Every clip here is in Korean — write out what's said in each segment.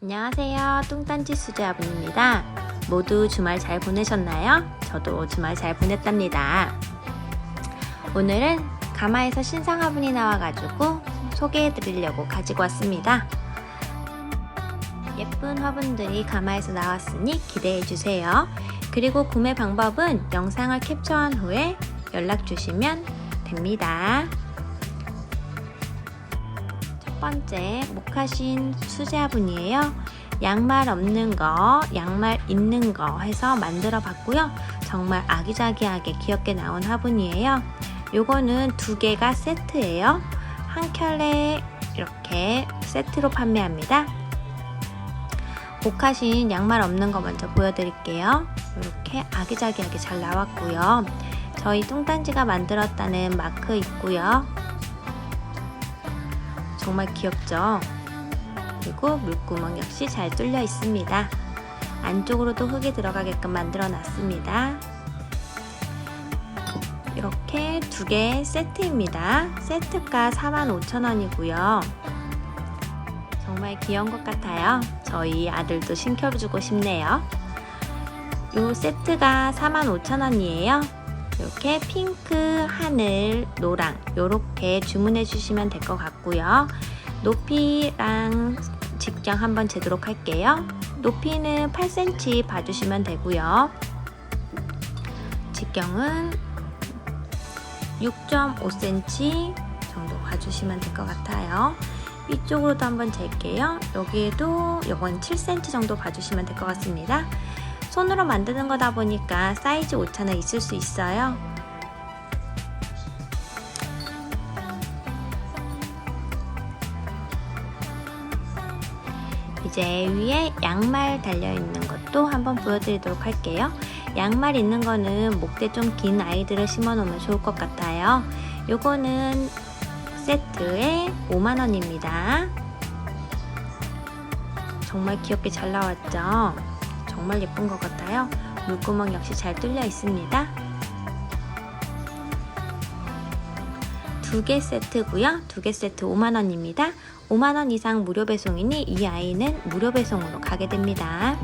안녕하세요. 뚱딴지 수제아분입니다. 모두 주말 잘 보내셨나요? 저도 주말 잘 보냈답니다. 오늘은 가마에서 신상 화분이 나와가지고 소개해 드리려고 가지고 왔습니다. 예쁜 화분들이 가마에서 나왔으니 기대해 주세요. 그리고 구매 방법은 영상을 캡처한 후에 연락 주시면 됩니다. 첫 번째 모카신 수제 화분이에요. 양말 없는 거, 양말 있는 거 해서 만들어 봤고요. 정말 아기자기하게 귀엽게 나온 화분이에요. 요거는 두 개가 세트예요. 한 켤레 이렇게 세트로 판매합니다. 모카신 양말 없는 거 먼저 보여드릴게요. 이렇게 아기자기하게 잘 나왔고요. 저희 뚱딴지가 만들었다는 마크 있고요. 정말 귀엽죠? 그리고 물구멍 역시 잘 뚫려 있습니다. 안쪽으로도 흙이 들어가게끔 만들어 놨습니다. 이렇게 두 개 세트입니다. 세트가 45,000원이고요. 정말 귀여운 것 같아요. 저희 아들도 신겨주고 싶네요. 이 세트가 45,000원이에요. 이렇게 핑크, 하늘, 노랑 이렇게 주문해 주시면 될 것 같고요. 높이랑 직경 한번 재도록 할게요. 높이는 8cm 봐주시면 되고요. 직경은 6.5cm 정도 봐주시면 될 것 같아요. 위쪽으로도 한번 잴게요. 여기에도 이건 7cm 정도 봐주시면 될 것 같습니다. 손으로 만드는 거다 보니까 사이즈 오차는 있을 수 있어요. 이제 위에 양말 달려 있는 것도 한번 보여드리도록 할게요. 양말 있는 거는 목대 좀 긴 아이들을 심어 놓으면 좋을 것 같아요. 요거는 세트에 5만원입니다. 정말 귀엽게 잘 나왔죠? 정말 예쁜 것 같아요. 물구멍 역시 잘 뚫려 있습니다. 두 개 세트고요. 두 개 세트 5만원입니다. 5만원 이상 무료 배송이니 이 아이는 무료 배송으로 가게 됩니다.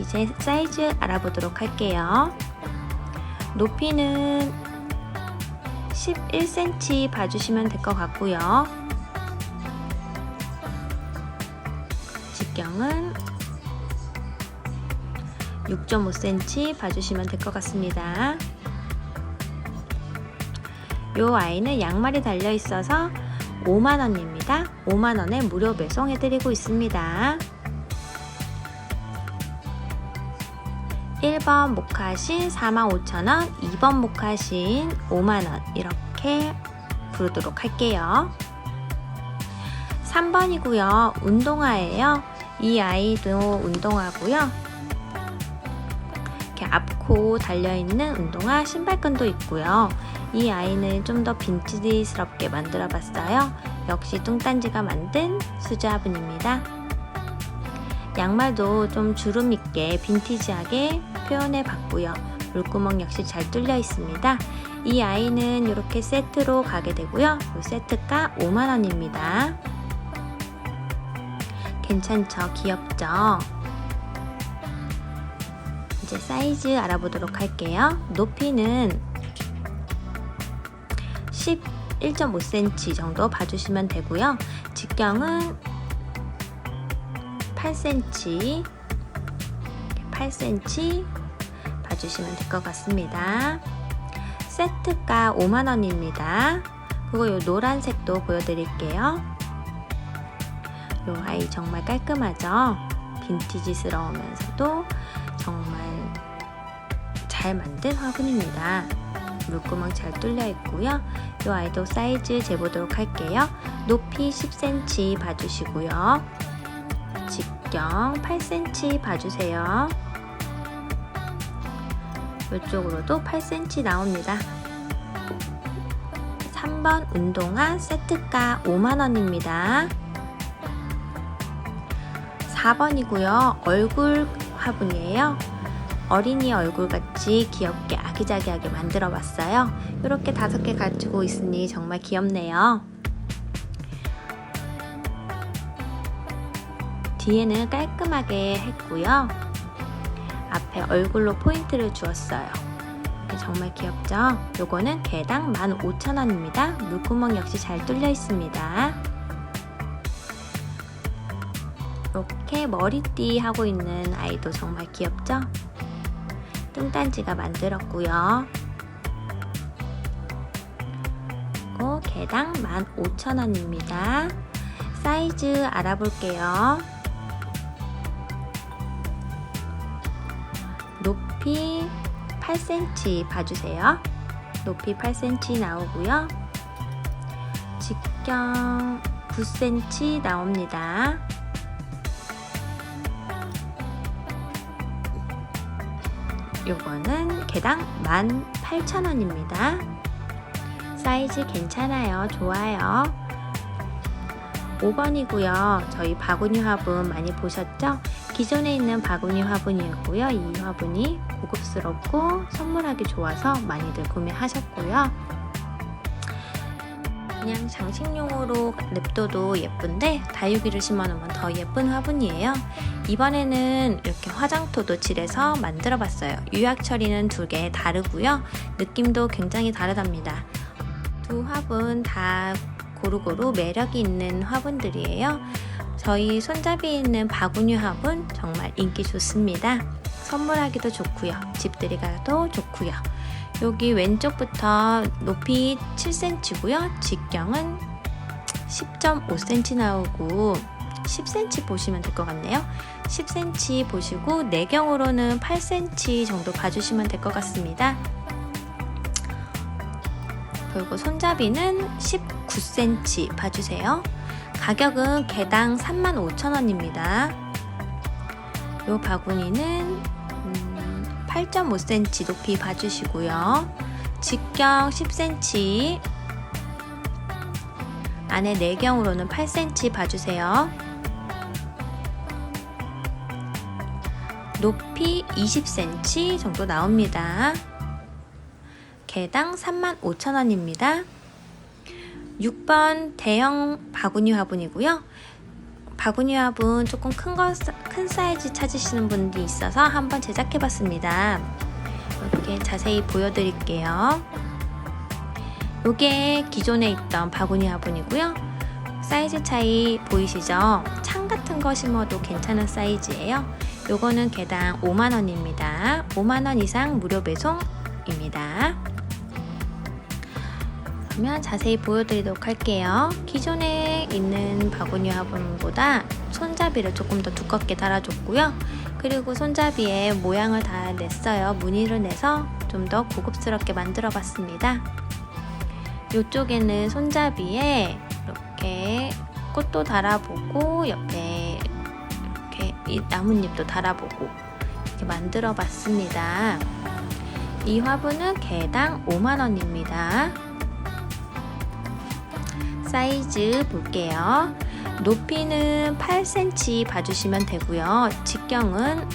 이제 사이즈 알아보도록 할게요. 높이는 11cm 봐주시면 될 것 같고요. 직경은 6.5cm 봐주시면 될 것 같습니다. 이 아이는 양말이 달려 있어서 5만원입니다. 5만원에 무료 배송해드리고 있습니다. 1번 모카신 45,000원, 2번 모카신 5만원 이렇게 부르도록 할게요. 3번이고요. 운동화예요. 이 아이도 운동화고요. 앞코 달려있는 운동화 신발끈도 있고요. 이 아이는 좀 더 빈티지스럽게 만들어 봤어요. 역시 뚱딴지가 만든 수제화분입니다. 양말도 좀 주름 있게 빈티지하게 표현해 봤고요. 물구멍 역시 잘 뚫려 있습니다. 이 아이는 이렇게 세트로 가게 되고요. 이 세트가 5만원입니다. 괜찮죠? 귀엽죠? 이제 사이즈 알아보도록 할게요. 높이는 11.5cm 정도 봐주시면 되고요. 직경은 8cm, 8cm 봐주시면 될 것 같습니다. 세트가 5만원입니다. 그리고 이 노란색도 보여드릴게요. 이 아이 정말 깔끔하죠? 빈티지스러우면서도 정말 잘 만든 화분입니다. 물구멍 잘 뚫려 있고요. 이 아이도 사이즈 재보도록 할게요. 높이 10cm 봐주시고요. 직경 8cm 봐주세요. 이쪽으로도 8cm 나옵니다. 3번 운동화 세트가 5만원입니다. 4번이고요. 얼굴 화분이에요. 어린이 얼굴 같이 귀엽게 아기자기하게 만들어 봤어요. 이렇게 다섯 개 가지고 있으니 정말 귀엽네요. 뒤에는 깔끔하게 했고요. 앞에 얼굴로 포인트를 주었어요. 이렇게 정말 귀엽죠? 요거는 개당 15,000원입니다. 물구멍 역시 잘 뚫려 있습니다. 이렇게 머리띠 하고 있는 아이도 정말 귀엽죠? 뚱딴지가 만들었고요. 그리고 개당 15,000원입니다. 사이즈 알아볼게요. 높이 8cm 봐주세요. 높이 8cm 나오고요. 직경 9cm 나옵니다. 요거는 개당 18,000원입니다. 사이즈 괜찮아요. 좋아요. 5번이고요. 저희 바구니 화분 많이 보셨죠? 기존에 있는 바구니 화분이었고요. 이 화분이 고급스럽고 선물하기 좋아서 많이들 구매하셨고요. 그냥 장식용으로 냅둬도 예쁜데 다육이를 심어놓으면 더 예쁜 화분이에요. 이번에는 이렇게 화장토도 칠해서 만들어 봤어요. 유약 처리는 두 개 다르고요. 느낌도 굉장히 다르답니다. 두 화분 다 고루고루 매력이 있는 화분들이에요. 저희 손잡이에 있는 바구니 화분 정말 인기 좋습니다. 선물하기도 좋고요. 집들이 가도 좋고요. 여기 왼쪽부터 높이 7cm고요. 직경은 10.5cm 나오고 10cm 보시면 될 것 같네요. 10cm 보시고 내경으로는 8cm 정도 봐주시면 될 것 같습니다. 그리고 손잡이는 19cm 봐주세요. 가격은 개당 35,000원입니다. 이 바구니는 음, 8.5cm 높이 봐주시고요. 직경 10cm 안에 내경으로는 8cm 봐주세요. 높이 20cm 정도 나옵니다. 개당 35,000원입니다. 6번 대형 바구니 화분이고요. 바구니 화분 조금 큰, 거, 큰 사이즈 찾으시는 분들이 있어서 한번 제작해 봤습니다. 이렇게 자세히 보여드릴게요. 이게 기존에 있던 바구니 화분이고요. 사이즈 차이 보이시죠? 창 같은 거 심어도 괜찮은 사이즈예요. 요거는 개당 5만원입니다. 5만원 이상 무료 배송입니다. 그러면 자세히 보여드리도록 할게요. 기존에 있는 바구니 화분보다 손잡이를 조금 더 두껍게 달아줬고요. 그리고 손잡이에 모양을 다 냈어요. 무늬를 내서 좀 더 고급스럽게 만들어 봤습니다. 이쪽에는 손잡이에 이렇게 꽃도 달아보고 옆에 이렇게 나뭇잎도 달아보고 이렇게 만들어 봤습니다. 이 화분은 개당 5만원입니다. 사이즈 볼게요. 높이는 8cm 봐주시면 되고요. 직경은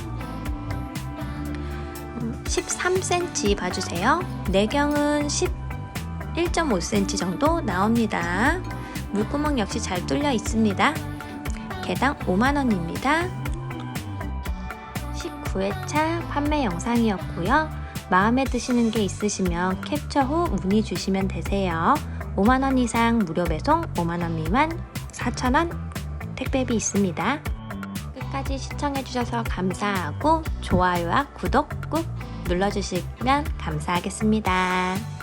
13cm 봐주세요. 내경은 11.5cm 정도 나옵니다. 물구멍 역시 잘 뚫려 있습니다. 개당 5만원입니다. 19회차 판매 영상이었고요. 마음에 드시는 게 있으시면 캡처 후 문의 주시면 되세요. 5만원 이상 무료 배송, 5만원 미만 4천원 택배비 있습니다. 끝까지 시청해주셔서 감사하고 좋아요와 구독 꾹 눌러주시면 감사하겠습니다.